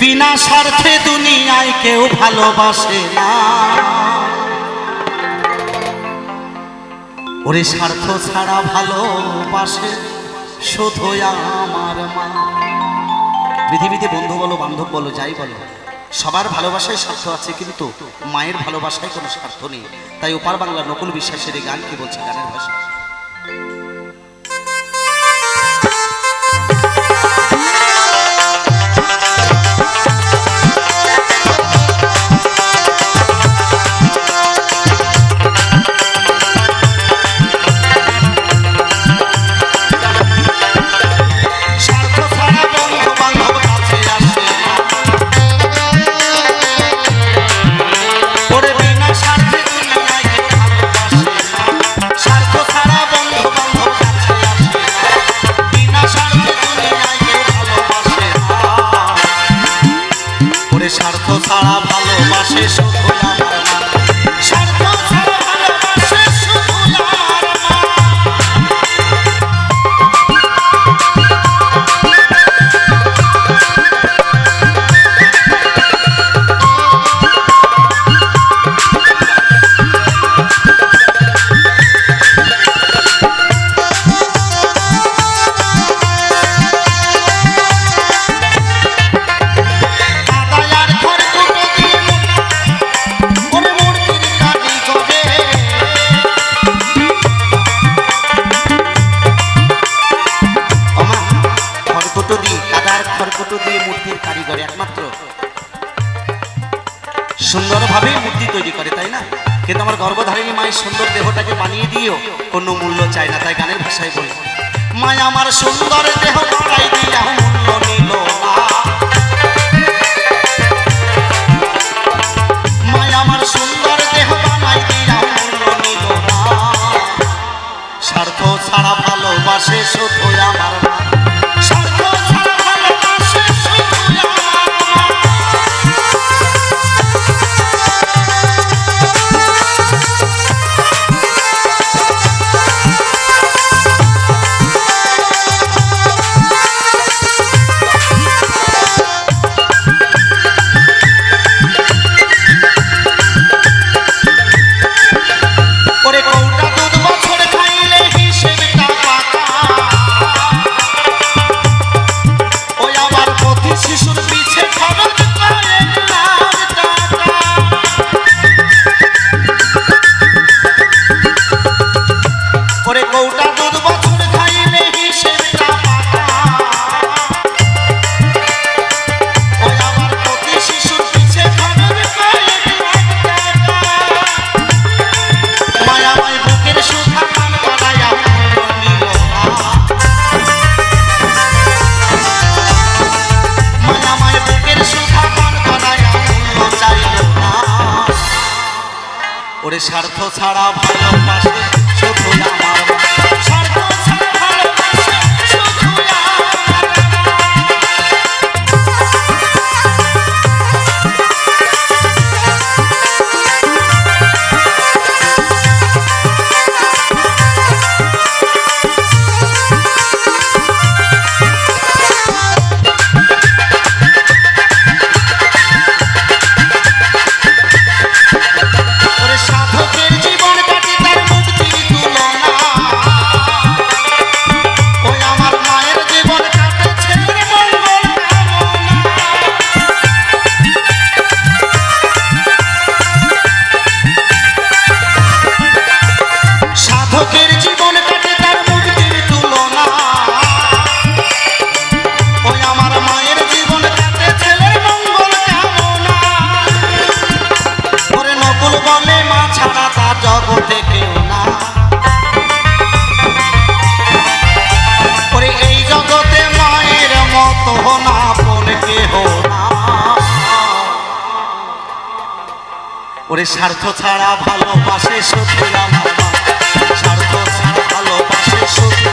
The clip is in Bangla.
বিনা স্বার্থে দুনিয়ায় কেউ ভালোবাসে না। ওরে স্বার্থ ছাড়া ভালোবাসে শুধু আমার মা। পৃথিবীতে বন্ধু বলো, বান্ধব বলো, যাই বলো, সবার ভালোবাসায় স্বার্থ আছে কিন্তু মায়ের ভালোবাসায় কোনো স্বার্থ নেই। তাই ওপার বাংলা নকুল বিশ্বাসের এই গান কি বলছে? গানের ভাষা। মূর্তি তৈরি করে, তাই না? কিন্তু আমার গর্ভধারিণী মায়ের সুন্দর দেহটাকে বানিয়ে দিয়েও কোনো মূল্য চায় না, তাই গানের ভাষায় বলি। মায়, আমার সুন্দর দেহ স্বার্থ ছাড়া ভালোবাসে শুধু আমার মা। ওরে স্বার্থ ছাড়া ভালোবাসে। ওরে স্বার্থ ছাড়া ভালোবাসে মা। স্বার্থ ছাড়া ভালোবাসে শুধু